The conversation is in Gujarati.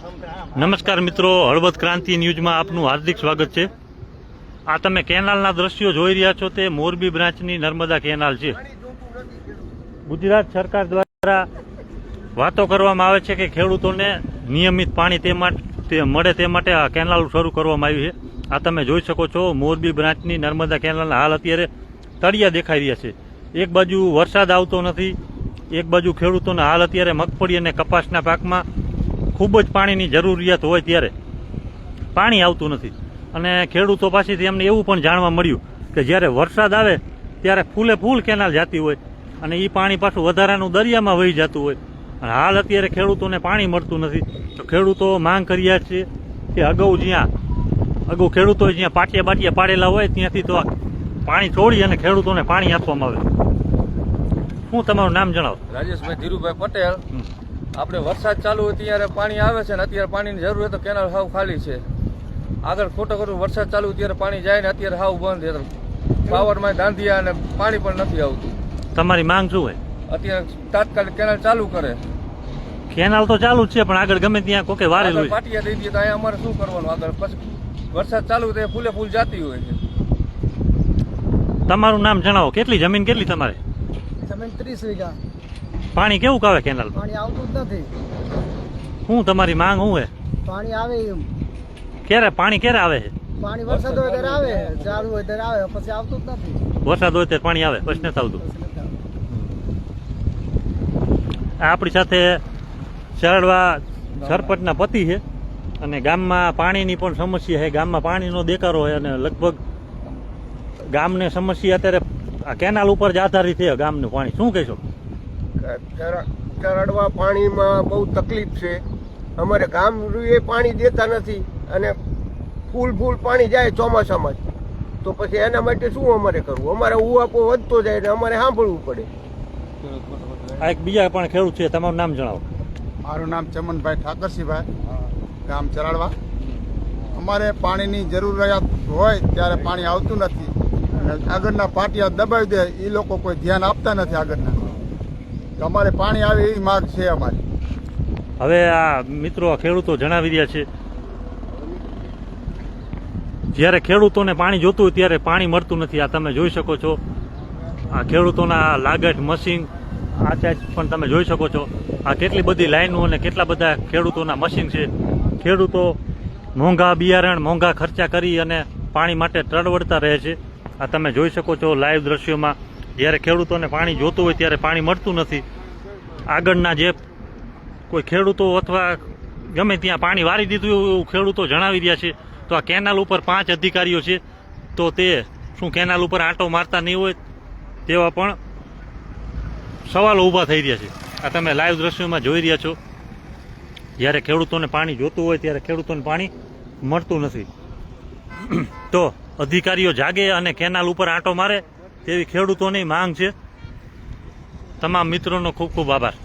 નમસ્કાર મિત્રો, હળવદ ક્રાંતિ ન્યૂઝમાં આપનું હાર્દિક સ્વાગત છે. આ તમે કેનાલના દ્રશ્યો જોઈ રહ્યા છો, તે મોરબી બ્રાન્ચની નર્મદા કેનાલ છે. ગુજરાત સરકાર દ્વારા વાતો કરવામાં આવે છે કે ખેડૂતોને નિયમિત પાણી તે માટે મળે તે માટે આ કેનાલ શરૂ કરવામાં આવી છે. આ તમે જોઈ શકો છો, મોરબી બ્રાન્ચની નર્મદા કેનાલના હાલ અત્યારે તળિયા દેખાઈ રહ્યા છે. એક બાજુ વરસાદ આવતો નથી, એક બાજુ ખેડૂતોના હાલ અત્યારે મગફળી અને કપાસના પાકમાં ખૂબ જ પાણીની જરૂરિયાત હોય ત્યારે પાણી આવતું નથી. અને ખેડૂતો પાસેથી એમને એવું પણ જાણવા મળ્યું કે જ્યારે વરસાદ આવે ત્યારે ફૂલે ફૂલ કેનાલ જતી હોય અને એ પાણી પાછું વધારાનું દરિયામાં વહી જતું હોય. અને હાલ અત્યારે ખેડૂતોને પાણી મળતું નથી. તો ખેડૂતો માંગ કર્યા છે કે અગાઉ જ્યાં અગાઉ ખેડૂતોએ જ્યાં પાટિયા બાટિયા પાડેલા હોય ત્યાંથી તો પાણી છોડી અને ખેડૂતોને પાણી આપવામાં આવે. શું તમારું નામ જણાવો. રાજેશભાઈ ધીરુભાઈ પટેલ. આપણે વરસાદ ચાલુ હોય ત્યારે પાણી આવે છે ને અત્યારે પાણીની જરૂર હોય તો કેનાલ હાવ ખાલી છે. આગળ ખોટો ખોટું વરસાદ ચાલુ ત્યારે પાણી જાય ને અત્યારે હાવ બંધ છે. પાવરમાં દાંધિયા અને પાણી પણ નથી આવતું. તમારી માંગ શું હોય? અત્યારે તાત્કાલિક કેનાલ ચાલુ કરે. કેનાલ તો ચાલુ જ છે પણ આગળ ગમે ત્યાં કોકે વારે હોય. પાટિયા દઈ દઈએ તો અહીંયા અમારે શું કરવાનું આગળ? પછી વરસાદ ચાલુ થાય ફૂલે ફૂલ જાતી હોય છે. તમારું નામ જણાવો કેટલી જમીન કેટલી તમારે? જમીન ત્રીસ વીઘા. પાણી કેવું આવે કેનાલ પાણી આવતું જ નથી. શું તમારી માંગ હું હે? પાણી આવે એમ. ક્યારે? પાણી ક્યારે આવે છે? પાણી વરસાદ હોય ત્યારે આવે ચાલુ હોય ત્યારે આવે પછી આવતું જ નથી. વરસાદ હોય ત્યારે પાણી આવે પછી નથી આવતું. આપણી સાથે સરળવા સરપંચના પતિ છે અને ગામમાં પાણીની પણ સમસ્યા છે. ગામમાં પાણીનો દેકારો છે અને લગભગ ગામને સમસ્યા અત્યારે આ કેનાલ ઉપર જ આધારિત છે ગામનું પાણી. શું કહેશો? ચરડવા પાણીમાં બહુ તકલીફ છે. અમારે ગામ એ પાણી દેતા નથી અને ફૂલ ફૂલ પાણી જાય ચોમાસામાં જ. તો પછી એના માટે શું અમારે કરવું? અમારે ઉવાપો વધતો જાય ને અમારે સાંભળવું પડે. આ એક બીજા પણ ખેડૂત છે તમારું નામ જણાવો. મારું નામ ચમનભાઈ ઠાકરસિંહભાઈ ગામ ચરાડવા. અમારે પાણીની જરૂરિયાત હોય ત્યારે પાણી આવતું નથી. અને આગળના પાટિયા દબાવી દે એ લોકો કોઈ ધ્યાન આપતા નથી આગળના. અમારે પાણી આવે એવી માગ છે અમારી. હવે આ મિત્રો ખેડૂતો જણાવી રહ્યા છે. જ્યારે ખેડૂતોને પાણી જોતું હોય ત્યારે પાણી મળતું નથી. આ તમે જોઈ શકો છો. આ ખેડૂતોના લાગટ મશીન, આ સાઈડ પણ તમે જોઈ શકો છો. આ કેટલી બધી લાઈનો અને કેટલા બધા ખેડૂતોના મશીન છે. ખેડૂતો મોંઘા બિયારણ, મોંઘા ખર્ચા કરી અને પાણી માટે તડવડતા રહે છે. આ તમે જોઈ શકો છો લાઈવ દ્રશ્યોમાં. જ્યારે ખેડૂતોને પાણી જોતું હોય ત્યારે પાણી મળતું નથી. આગળના જે કોઈ ખેડૂતો અથવા ગમે ત્યાં પાણી વારી દીધું એવું ખેડૂતો જણાવી રહ્યા છે, તો આ કેનાલ ઉપર પાંચ અધિકારીઓ છે, તો તે શું કેનાલ ઉપર આંટો મારતા નહીં હોય તેવા પણ સવાલો ઊભા થઈ રહ્યા છે. આ તમે લાઈવ દ્રશ્યોમાં જોઈ રહ્યા છો. જ્યારે ખેડૂતોને પાણી જોતું હોય ત્યારે ખેડૂતોને પાણી મળતું નથી. તો અધિકારીઓ જાગે અને કેનાલ ઉપર આંટો મારે તેવી ખેડૂતોની માંગ છે. તમામ મિત્રોનો ખૂબ ખૂબ આભાર.